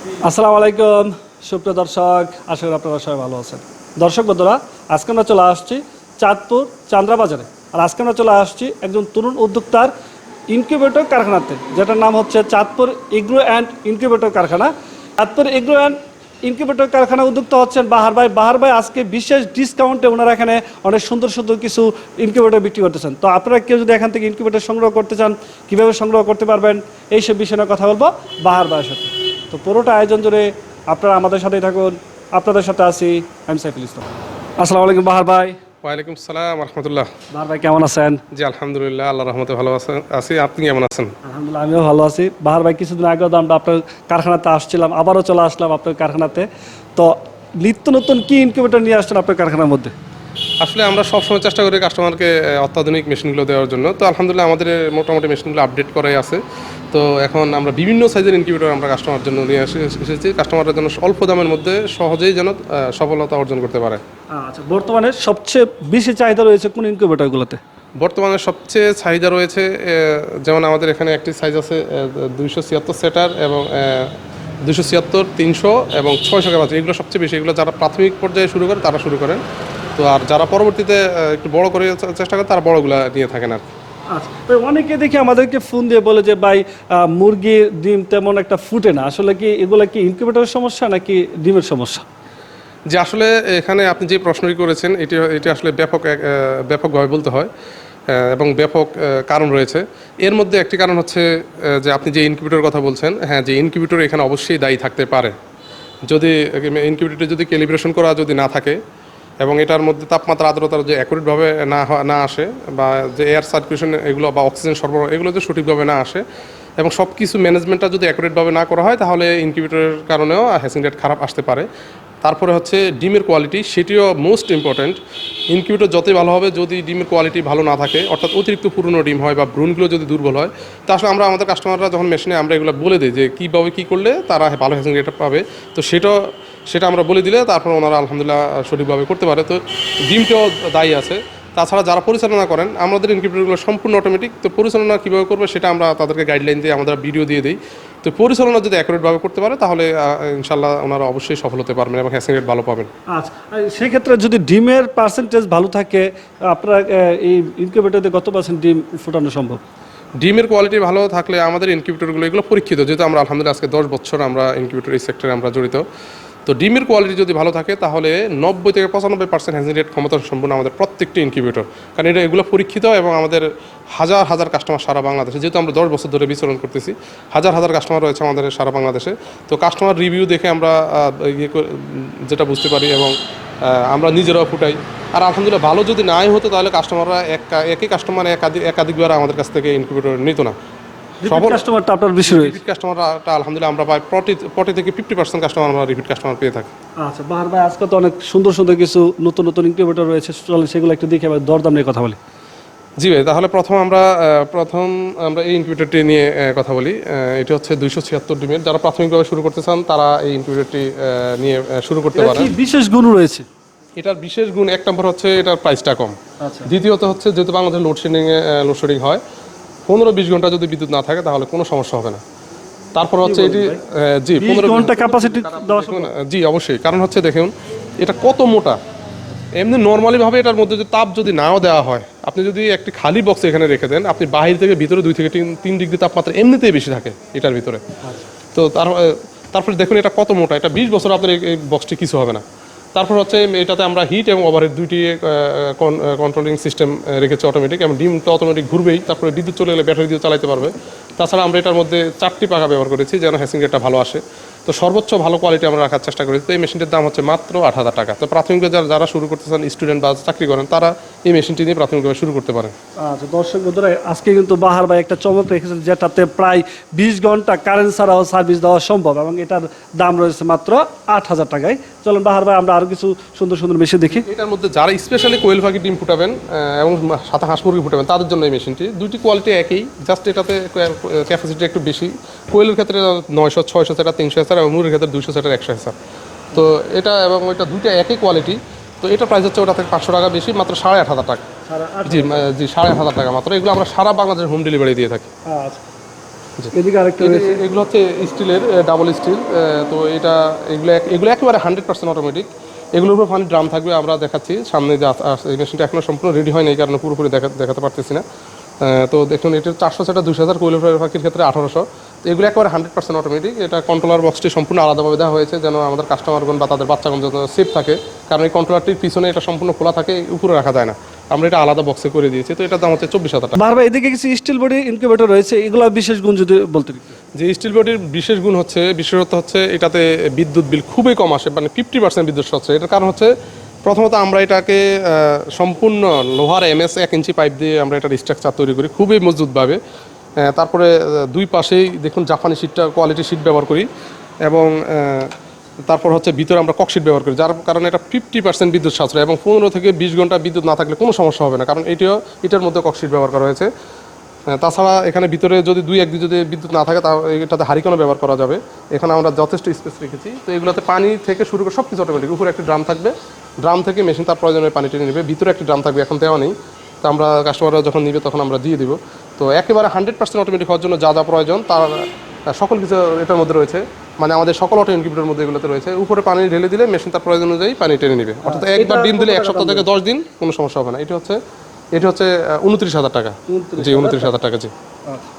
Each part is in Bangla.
আসসালামু আলাইকুম, সুপ্রিয় দর্শক, আশা করি আপনারা সবাই ভালো আছেন। দর্শক বন্ধুরা, আজকে আমরা চলে আসছি চাঁদপুর চান্দ্রা বাজারে আর আজকে আমরা চলে আসছি একজন তরুণ উদ্যোক্তার ইনকিউবেটর কারখানাতে, যেটার নাম হচ্ছে চাঁদপুর এগ্রো অ্যান্ড ইনকিউবেটর কারখানা। চাঁদপুর এগ্রো অ্যান্ড ইনকিউবেটর কারখানা উদ্যোক্তা হচ্ছেন বাহার ভাই। বাহার ভাই আজকে বিশেষ ডিসকাউন্টে ওনারা এখানে অনেক সুন্দর সুন্দর কিছু ইনকিউবেটর বিক্রি করতেছেন। তো আপনারা কেউ যদি এখান থেকে ইনকিউবেটর সংগ্রহ করতে চান, কীভাবে সংগ্রহ করতে পারবেন এই সব বিষয়ে কথা বলব বাহার ভাইয়ের সাথে। তো পুরোটা আয়োজন জুড়ে আপনারা আমাদের সাথেই থাকুন। আপনাদের সাথে আছি আমি সাইফুল ইসলাম। আসসালামু আলাইকুম বাহার ভাই। ওয়ালাইকুম সালাম রহমতুল্লাহ। বাহার ভাই কেমন আছেন? জি আলহামদুলিল্লাহ আল্লাহ রহমতে ভালো আছেন আছি। আপনি কেমন আছেন? আলহামদুলিল্লাহ আমিও ভালো আছি। বাহার ভাই কিছুদিন আগেও তো আমরা আপনার কারখানাতে আসছিলাম আবারও চলে আসলাম আপনার কারখানাতে। তো নিত্য নতুন কি ইনকিউবেটর নিয়ে আসছেন আপনার কারখানার মধ্যে? আসলে আমরা সবসময় চেষ্টা করি কাস্টমারকে অত্যাধুনিক মেশিনগুলো দেওয়ার জন্য। তো আলহামদুলিল্লাহ আমাদের মোটামুটি মেশিনগুলো আপডেট করাই আছে। তো এখন আমরা বিভিন্ন সাইজের ইনকিউবেটর আমরা কাস্টমার জন্য নিয়ে এসেছি। কাস্টমারের জন্য অল্প দামের মধ্যে সহজেই যেন সফলতা অর্জন করতে পারে। আচ্ছা বর্তমানে সবচেয়ে বেশি চাহিদা রয়েছে কোন ইনকিউবেটরগুলোতে বর্তমানে সবচেয়ে চাহিদা রয়েছে যেমন আমাদের এখানে একটি সাইজ আছে দুইশো ছিয়াত্তর সেটার এবং দুশো ছিয়াত্তর তিনশো এবং ছয়শো ক্যাপাসিটি। এগুলো সবচেয়ে বেশি। এগুলো যারা প্রাথমিক পর্যায়ে শুরু করে তারা শুরু করেন। তো আর যারা পরবর্তীতে একটু বড় করে চেষ্টা করে তারা বড়গুলা নিয়ে থাকেন আর আচ্ছা তো অনেকে দেখি আমাদেরকে ফোন দিয়ে বলে যে ভাই মুরগির ডিম তেমন একটা ফুটে না। আসলে কি এগুলো কি ইনকিউবেটরের সমস্যা নাকি ডিমের সমস্যা? যে আসলে এখানে আপনি যে প্রশ্নটি করেছেন এটি এটি আসলে ব্যাপক ব্যাপকভাবে বলতে হয় এবং ব্যাপক কারণ রয়েছে। এর মধ্যে একটি কারণ হচ্ছে যে আপনি যে ইনকিউবেটর কথা বলছেন হ্যাঁ যে ইনকিউবেটর এখানে অবশ্যই দায়ী থাকতে পারে। যদি ইনকিউবেটরটি যদি ক্যালিব্রেশন করা যদি না থাকে এবং এটার মধ্যে তাপমাত্রা আর্দ্রতা যে অ্যাকুরেটভাবে না না আসে বা যে এয়ার সার্কুলেশন এগুলো বা অক্সিজেন সরবরাহ, এগুলো যে সঠিকভাবে না আসে এবং সব কিছু ম্যানেজমেন্টটা যদি অ্যাকুরেটভাবে না করা হয়, তাহলে ইনকিউবেটরের কারণেও হ্যাসিং রেট খারাপ আসতে পারে। তারপরে হচ্ছে ডিমের কোয়ালিটি সেটিও মোস্ট ইম্পর্ট্যান্ট ইনকিউবেটর যতই ভালো হবে, যদি ডিমের কোয়ালিটি ভালো না থাকে, অর্থাৎ অতিরিক্ত পুরনো ডিম হয় বা ভ্রূণগুলো যদি দুর্বল হয়, তা আসলে আমরা আমাদের কাস্টমাররা যখন মেশিনে আমরা এগুলো বলে দিই যে কীভাবে কী করলে তারা ভালো হ্যাসিং রেট পাবে, তো সেটা সেটা আমরা বলে দিলে তারপর ওনারা আলহামদুলিল্লাহ সঠিকভাবে করতে পারে। তো ডিমটাও দায়ী আছে। তাছাড়া যারা পরিচালনা করেন আমাদের ইনকিউবেটরগুলো সম্পূর্ণ অটোমেটিক তো পরিচালনা কীভাবে করবে সেটা আমরা তাদেরকে গাইডলাইন দিয়ে আমরা ভিডিও দিয়ে দিই। তো পরিচালনা যদি অ্যাকুরেটভাবে করতে পারে তাহলে ইনশাল্লাহ ওনারা অবশ্যই সফল হতে পারবেন এবং হ্যাসিং রেট ভালো পাবেন। আচ্ছা সেক্ষেত্রে যদি ডিমের পার্সেন্টেজ ভালো থাকে আপনার এই ইনকিউবেটরে কত পার্সেন্ট ডিম ফুটানো সম্ভব? ডিমের কোয়ালিটি ভালো থাকলে আমাদের ইনকিউবেটরগুলো এগুলো পরীক্ষিত। যেহেতু আমরা আলহামদুলিল্লাহ আজকে দশ বছর আমরা ইনকিউবেটর এই সেক্টরে আমরা জড়িত। তো ডিমের কোয়ালিটি যদি ভালো থাকে, তাহলে নব্বই থেকে পঁচানব্বই পার্সেন্ট হ্যান্সিং রেট ক্ষমতা সম্পূর্ণ আমাদের প্রত্যেকটি ইনকিউবেটর কারণ এটা এগুলো পরীক্ষিত এবং আমাদের হাজার হাজার কাস্টমার সারা বাংলাদেশে, যেহেতু আমরা দশ বছর ধরে বিচরণ করতেছি, হাজার হাজার কাস্টমার রয়েছে আমাদের সারা বাংলাদেশে। তো কাস্টমার রিভিউ দেখে আমরা ইয়ে যেটা বুঝতে পারি এবং আমরা নিজেরাও ফুটাই। আর আলহামদুলিল্লাহ ভালো যদি নাই হতো, তাহলে কাস্টমাররা এক, একই কাস্টমার একাধিক একাধিকবার আমাদের কাছ থেকে ইনকিউবেটর নিত না। আপনার বেশি রয়েছে। রিপিট কাস্টমারটা আলহামদুলিল্লাহ আমরা প্রায় থেকে ফিফটি পার্সেন্ট কাস্টমার আমরা রিপিট কাস্টমার পেয়ে থাকি। আচ্ছা বাহার ভাই আজকে তো অনেক সুন্দর সুন্দর কিছু নতুন নতুন ইনকিউবেটর রয়েছে সেগুলো একটু দেখে আবার দরদাম নিয়ে কথা বলি। জি ভাই তাহলে প্রথম আমরা প্রথম আমরা এই ইনকিউবেটরটি নিয়ে কথা বলি। এটি হচ্ছে দুইশো ছিয়াত্তর ডিমের। যারা প্রাথমিকভাবে শুরু করতে চান তারা এই ইনকিউবেটর নিয়ে শুরু করতে পারেন। বিশেষ গুণ রয়েছে? এটার বিশেষ গুণ এক নম্বর হচ্ছে এটার প্রাইসটা কম। আচ্ছা। দ্বিতীয়ত হচ্ছে যেহেতু বাংলাদেশ লোডশেডিং লোডশেডিং হয় পনেরো বিশ ঘণ্টা যদি বিদ্যুৎ না থাকে তাহলে কোনো সমস্যা হবে না। তারপর হচ্ছে এটি জি পনেরো ঘণ্টা ক্যাপাসিটি জি অবশ্যই। কারণ হচ্ছে দেখুন এটা কত মোটা? এমনি নর্মালিভাবে এটার মধ্যে যদি তাপ যদি নাও দেওয়া হয় আপনি যদি একটি খালি বক্স এখানে রেখে দেন আপনি বাহির থেকে ভিতরে দুই থেকে তিন তিন ডিগ্রি তাপমাত্রা এমনিতেই বেশি থাকে এটার ভিতরে। তো তার তারপরে দেখুন এটা কত মোটা? এটা বিশ বছর আপনার এই- এই বক্সটি কিছু হবে না। তারপর হচ্ছে এটাতে আমরা হিট এবং ওভারহেড দুইটি কন্ট্রোলিং সিস্টেম রেখেছি অটোমেটিক এবং ডিমটা অটোমেটিক ঘুরবেই, তারপরে বিদ্যুৎ চলে গেলে ব্যাটারি দিয়ে চালাতে পারবে। তাছাড়া আমরা এটার মধ্যে চারটি পাখা ব্যবহার করেছি যেন হ্যাসিং রেটটা ভালো আসে। তো সর্বোচ্চ ভালো কোয়ালিটি আমরা রাখার চেষ্টা করেছি। তো এই মেশিনটির দাম হচ্ছে মাত্র আট হাজার টাকা। তো প্রাথমিকভাবে যারা যারা শুরু করতে চান স্টুডেন্ট বা চাকরি করেন তারা এই মেশিনটি নিয়ে প্রাথমিকভাবে শুরু করতে পারেন। আচ্ছা দর্শক বন্ধুরা আজকে কিন্তু বাহার ভাই একটা চমক রেখেছেন যেটাতে প্রায় বিশ ঘণ্টা কারেন্ট ছাড়াও সার্ভিস দেওয়া সম্ভব এবং এটার দাম রয়েছে মাত্র আট হাজার টাকায়। চলুন বাহার ভাই আমরা আরও কিছু সুন্দর সুন্দর মেশিন দেখি। এটার মধ্যে যারা স্পেশালি কোয়েল পাখি ডিম ফুটাবেন এবং সাথে হাঁস মুরগি ফুটাবেন তাদের জন্য এই মেশিনটি দুইটি কোয়ালিটি একই জাস্ট এটাতে ক্যাপাসিটি একটু বেশি। কোয়েলের ক্ষেত্রে নয়শো ছয়শো সেটা তিনশো হাজার এবং মুরগির ক্ষেত্রে দুশো সেটার একশো হাজার তো এটা এবং ওইটা দুইটা একই কোয়ালিটি তো এটা প্রাইস হচ্ছে ওটা থেকে পাঁচশো টাকা বেশি মাত্র সাড়ে আট হাজার টাকা। জি জি সাড়ে আট হাজার টাকা মাত্র। এগুলো আমরা সারা বাংলাদেশের হোম ডেলিভারি দিয়ে থাকি। আচ্ছা। এগুলো হচ্ছে স্টিলের ডাবল স্টিল তো এটা এগুলো এগুলো একেবারে হান্ড্রেড পার্সেন্ট অটোমেটিক এগুলোর উপর পানি ড্রাম থাকবে আমরা দেখাচ্ছি। সামনে যে মেশিনটা এখনও সম্পূর্ণ রেডি হয়নি এই কারণে পুরোপুরি দেখা দেখাতে পারতেছি না। তো দেখুন এটা চারশো সেটা দুশো হাজার কোয়েল পাখির ক্ষেত্রে আঠারোশো। তো এগুলো একেবারে হান্ড্রেড পার্সেন্ট অটোমেটিক এটা কন্ট্রোলার বক্সটি সম্পূর্ণ আলাদাভাবে দেওয়া হয়েছে যেন আমাদের কাস্টমারগণ বা তাদের বাচ্চাগণ যেন সেফ থাকে। কারণ এই কন্ট্রোলারটির পিছনে এটা সম্পূর্ণ খোলা থাকে উপরে রাখা যায় না। আমরা এটা আলাদা বক্সে করে দিয়েছি তো এটা দাম হচ্ছে চব্বিশ হাজার টাকা। বারবার এদিকে কিছু স্টিল বডি ইনকিউবেটর রয়েছে এগুলো বিশেষ গুণ যদি বলতে। যে স্টিল বডির বিশেষ গুণ হচ্ছে বিশেষত হচ্ছে এটাতে বিদ্যুৎ বিল খুবই কম আসে মানে ফিফটি পার্সেন্ট বিদ্যুৎ হচ্ছে। এটার কারণ হচ্ছে প্রথমত আমরা এটাকে সম্পূর্ণ লোহার এমএস এক ইঞ্চি পাইপ দিয়ে আমরা এটার স্ট্রাকচার তৈরি করি খুবই মজবুতভাবে। তারপরে দুই পাশেই দেখুন জাপানি শিটটা কোয়ালিটি শিট ব্যবহার করি এবং তারপর হচ্ছে ভিতরে আমরা ককশিট ব্যবহার করি, যার কারণে এটা ফিফটি পার্সেন্ট বিদ্যুৎ সাশ্রয় এবং পনেরো থেকে বিশ ঘণ্টা বিদ্যুৎ না থাকলে কোনো সমস্যা হবে না, কারণ এটিও এটার মধ্যে ককশিট ব্যবহার করা হয়েছে। তাছাড়া এখানে ভিতরে যদি দুই একদিন যদি বিদ্যুৎ না থাকে তা এটাতে হারিকেনও ব্যবহার করা যাবে। এখানে আমরা যথেষ্ট স্পেস রেখেছি। তো এগুলোতে পানি থেকে শুরু করে সব কিছু অটোমেটিক উপরে একটি ড্রাম থাকবে। ড্রাম থেকে মেশিন তার প্রয়োজনে পানি টেনে নেবে। ভিতরে একটি ড্রাম থাকবে এখন দেওয়া নেই। তো আমরা কাস্টমাররা যখন নিবে তখন আমরা দিয়ে দিব। তো একেবারে হান্ড্রেড পার্সেন্ট অটোমেটিক হওয়ার জন্য যা যা প্রয়োজন তার সকল কিছু এটার মধ্যে রয়েছে। মানে আমাদের সকল অটো ইনকিউবেটরের মধ্যে এগুলোতে রয়েছে। উপরে পানি ঢেলে দিলে মেশিন তার প্রয়োজন অনুযায়ী পানি টেনে নেবে। অর্থাৎ একবার ডিম দিলে এক সপ্তাহ থেকে দশ দিন কোনো সমস্যা হবে না। এটা হচ্ছে এটা হচ্ছে উনত্রিশ হাজার টাকা। জি উনত্রিশ হাজার টাকা জি।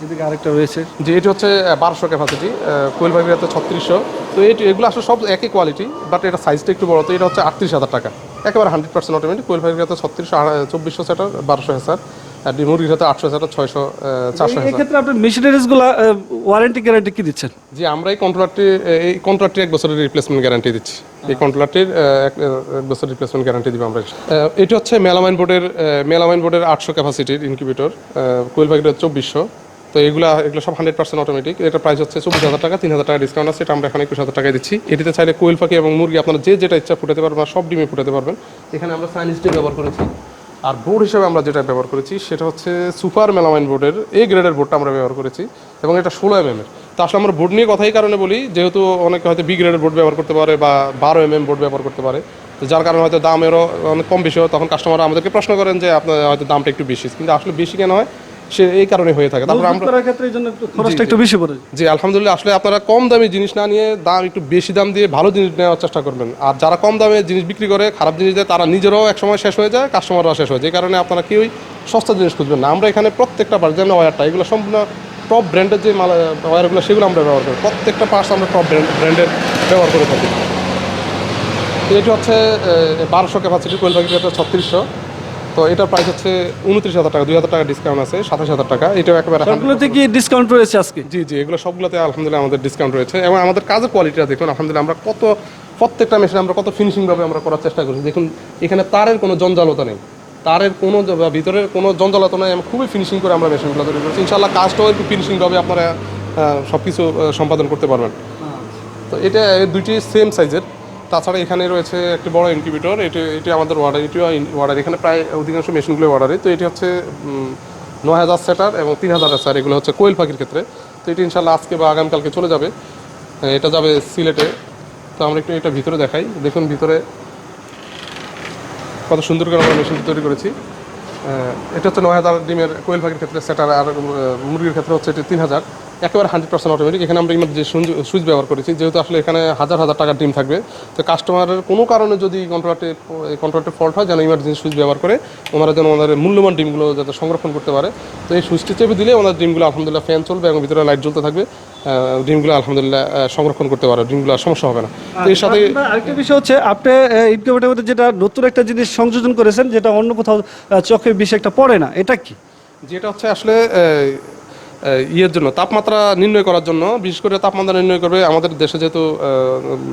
এদিকে আরেকটা রয়েছে। যে এটি হচ্ছে বারোশো ক্যাপাসিটি কোয়েল ভাইভি হচ্ছে ছত্রিশশো। তো এটি এগুলো আসলে সব একই কোয়ালিটি বাট এটা সাইজটা একটু বড় তো এটা হচ্ছে আটত্রিশ হাজার টাকা। একেবারে হান্ড্রেড পার্সেন্ট অটোমেটিক কোয়েল ভাইভি হচ্ছে ছত্রিশশো চব্বিশশো সেটার বারোশো হাজার আর মুরগির হচ্ছে আটশো হাজার ছয়শো চারশো এক্ষেত্রে আপনার মেশিনারিজগুলা ওয়ারেন্টি গ্যারান্টি কি দিচ্ছেন? জি আমরা এই কন্ট্রোলারটি এই কন্ট্রোলারটির এক বছরের রিপ্লেসমেন্ট গ্যারান্টি দিচ্ছি। এই কন্ট্রোলারটির এক বছর রিপ্লেসমেন্ট গ্যারান্টি দিব আমরা। এটি হচ্ছে মেলামাইন বোর্ডের মেলামাইন বোর্ডের আটশো ক্যাপাসিটির ইনকিউবেটর কোয়েল পাখির চব্বিশশো। তো এগুলো এগুলো সব হান্ড্রেড পার্সেন্ট অটোমেটিক এটা প্রাইস হচ্ছে চব্বিশ হাজার টাকা তিন হাজার টাকা ডিসকাউন্ট আছে এটা আমরা এখন একুশ হাজার টাকায় দিচ্ছি। এটিতে চাইলে কোয়েল পাখি এবং মুরগি আপনারা যে যেটা ইচ্ছা ফুটাতে পারবেন সব ডিমে ফুটাতে পারবেন। এখানে আমরা সাইনিস ডিম ব্যবহার করেছি। আর বোর্ড হিসেবে আমরা যেটা ব্যবহার করেছি, সেটা হচ্ছে সুপার মেলামাইন বোর্ডের এ গ্রেডের বোর্ডটা আমরা ব্যবহার করেছি, এবং এটা ষোলো এম এর। তো আসলে আমরা বোর্ড নিয়ে কথাই কারণে বলি, যেহেতু অনেকে হয়তো বি গ্রেডের বোর্ড ব্যবহার করতে পারে বা বারো এম এম বোর্ড ব্যবহার করতে পারে। তো যার কারণে হয়তো দামেরও অনেক কম বেশি হয়, তখন কাস্টমার আমাদেরকে প্রশ্ন করেন যে আপনার হয়তো দামটা একটু বেশি। কিন্তু আসলে বেশি কেন হয়? সে এই কারণে হয়ে থাকে। তারপর আমরা ক্ষেত্রে এই জন্য একটু খরচটা একটু বেশি পড়ে জি আলহামদুলিল্লাহ আসলে আপনারা কম দামি জিনিস না নিয়ে দাম একটু বেশি দাম দিয়ে ভালো জিনিস নেওয়ার চেষ্টা করবেন। আর যারা কম দামে জিনিস বিক্রি করে খারাপ জিনিস দেয় তারা নিজেরও একসময় শেষ হয়ে যায় কাস্টমাররাও শেষ হয়ে। যায় এই কারণে আপনারা কেউই সস্তা জিনিস খুঁজবেন না। আমরা এখানে প্রত্যেকটা বার যেমন ওয়ারটা এগুলো সম্পূর্ণ টপ ব্র্যান্ডের যে মাল ওয়ারগুলো সেগুলো আমরা ব্যবহার করি। প্রত্যেকটা পার্টস আমরা টপ ব্র্যান্ডের ব্যবহার করে থাকি। এটি হচ্ছে বারোশো ক্যাপাসিটি কোয়েল পাখির হচ্ছে ছত্রিশশো। তো এটার প্রাইস হচ্ছে উনত্রিশ হাজার টাকা দুই হাজার টাকা ডিসকাউন্ট আছে সাতাশ হাজার টাকা। এটাও একেবারে সবগুলোতে কি ডিসকাউন্ট রয়েছে আজকে? জি জি এগুলো সবগুলোতে আলহামদুলিল্লাহ আমাদের ডিসকাউন্ট রয়েছে। এবং আমাদের কাজের কোয়ালিটিটা দেখুন আলহামদুলিল্লাহ আমরা কত প্রত্যেকটা মেশিনে আমরা কত ফিনিশিংভাবে আমরা করার চেষ্টা করছি। দেখুন এখানে তারের কোনো জঞ্জালতা নেই। তারের কোনো বা ভিতরের কোনো জঞ্জালতা নেই আমরা খুবই ফিনিশিং করে আমরা মেশিনগুলো তৈরি করছি। ইনশাল্লাহ কাজটাও একটু ফিনিশিংভাবে আপনারা সব কিছু সম্পাদন করতে পারবেন। তো এটা দুইটি সেম সাইজের তাছাড়া এখানে রয়েছে একটি বড় ইনকিউবেটর এটি এটি আমাদের অর্ডার এটিও অর্ডার এখানে প্রায় অধিকাংশ মেশিনগুলো ওয়ার্ডারে তো এটি হচ্ছে নয় হাজার সেটার এবং তিন হাজার স্যার এগুলো হচ্ছে কোয়েল পাখির ক্ষেত্রে। তো এটি ইনশাল্লাহ আজকে বা আগামীকালকে চলে যাবে। এটা যাবে সিলেটে। তো আমরা একটু এটা ভিতরে দেখাই। দেখুন ভিতরে কত সুন্দর করে আমরা মেশিনটি তৈরি করেছি। এটা হচ্ছে নয় হাজার ডিমের কোয়েল পাখির ক্ষেত্রে সেটার আর মুরগির ক্ষেত্রে হচ্ছে এটি তিন হাজার। একেবারে হান্ড্রেড পার্সেন্ট অটোমেটিক এখানে আমরা ইমার্জেন্সি সুইচ ব্যবহার করেছি যেহেতু আসলে এখানে হাজার হাজার টাকার ডিম থাকবে তো কাস্টমারের কোনো কারণে যদি কন্ট্রোলারটি কন্ট্রাক্টে ফল্ট হয় যেন ইমার্জেন্সি সুইচ ব্যবহার করে ওনারা যেন ওনাদের মূল্যবান ডিমগুলো যাতে সংরক্ষণ করতে পারে। তো এই সুইচটি চেপে দিলে ওনার ডিমগুলো আলহামদুলিল্লাহ ফ্যান চলবে এবং ভিতরে লাইট জ্বলতে থাকবে ডিমগুলো আলহামদুলিল্লাহ সংরক্ষণ করতে পারে ডিমগুলো আর সমস্যা হবে না। তো এর সাথে আরেকটা বিষয় হচ্ছে আপনি ইনকিউবেটরের মধ্যে যেটা নতুন একটা জিনিস সংযোজন করেছেন যেটা অন্য কোথাও চোখে বেশি একটা পড়ে না এটা কি? যেটা হচ্ছে আসলে ইয়ের জন্য, তাপমাত্রা নির্ণয় করার জন্য, বিশেষ করে তাপমাত্রা নির্ণয় করবে, আমাদের দেশে যেহেতু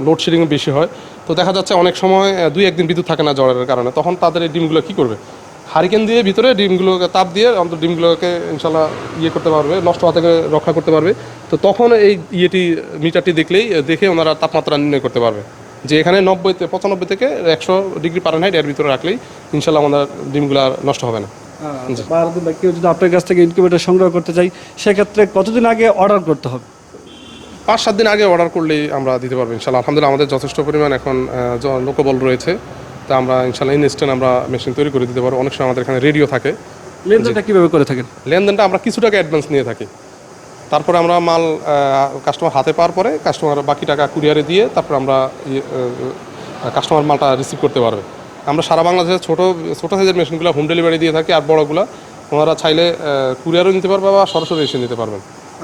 লোডশেডিং বেশি হয়, তো দেখা যাচ্ছে অনেক সময় দুই একদিন বিদ্যুৎ থাকে না জ্বরের কারণে, তখন তাদের এই ডিমগুলো কী করবে? হারিকেন দিয়ে ভিতরে ডিমগুলোকে, তাপ দিয়ে অন্তত ডিমগুলোকে ইনশাল্লাহ ইয়ে করতে পারবে, নষ্ট হওয়া থেকে রক্ষা করতে পারবে, তো তখন এই ইয়েটি, মিটারটি দেখলেই, দেখে ওনারা তাপমাত্রা নির্ণয় করতে পারবে, যে এখানে নব্বই পঁচানব্বই থেকে একশো ডিগ্রি পারেনহাইট এর ভিতরে রাখলেই ইনশাল্লাহ আমাদের ডিমগুলো আর নষ্ট হবে না। বা কেউ যদি আপনার কাছ থেকে ইনকিউবেটর সংগ্রহ করতে চাই সেক্ষেত্রে কতদিন আগে অর্ডার করতে হবে? পাঁচ সাত দিন আগে অর্ডার করলেই আমরা দিতে পারব ইনশাল্লাহ আলহামদুলিল্লাহ আমাদের যথেষ্ট পরিমাণ এখন লোকবল রয়েছে। তা আমরা ইনশাল্লাহ ইনস্ট্যান্ট আমরা মেশিন তৈরি করে দিতে পারব। অনেক সময় আমাদের এখানে রেডিও থাকে। লেনদেনটা কীভাবে করে থাকেন? লেনদেনটা আমরা কিছু টাকা অ্যাডভান্স নিয়ে থাকি। তারপরে আমরা মাল কাস্টমার হাতে পাওয়ার পরে কাস্টমার বাকি টাকা কুরিয়ারে দিয়ে তারপর আমরা কাস্টমার মালটা রিসিভ করতে পারবে। আমরা সারা বাংলাদেশে ছোটো ছোটো সাইজের মেশিনগুলো হোম ডেলিভারি দিয়ে থাকি আর বড়গুলো ওনারা চাইলে কুরিয়ারও নিতে পারবে বা সরাসরি এসে নিতে পারবেন।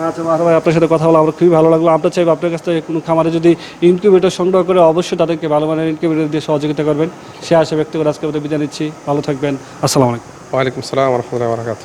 আচ্ছা মাহার ভাই আপনার সাথে কথা বলে আমার খুবই ভালো লাগল। আমরা চাইব আপনার কাছ থেকে কোনো খামারে যদি ইনকিউবেটর সংগ্রহ করে অবশ্যই তাদেরকে ভালো মানের ইনকিউবেটর দিয়ে সহযোগিতা করবেন। সে আশা ব্যক্ত করে আজকে আমাদের বিদায় নিচ্ছি। ভালো থাকবেন। আসসালামু আলাইকুম। ওয়ালাইকুম আসসালাম রহমতুল্লাহ বারাকাত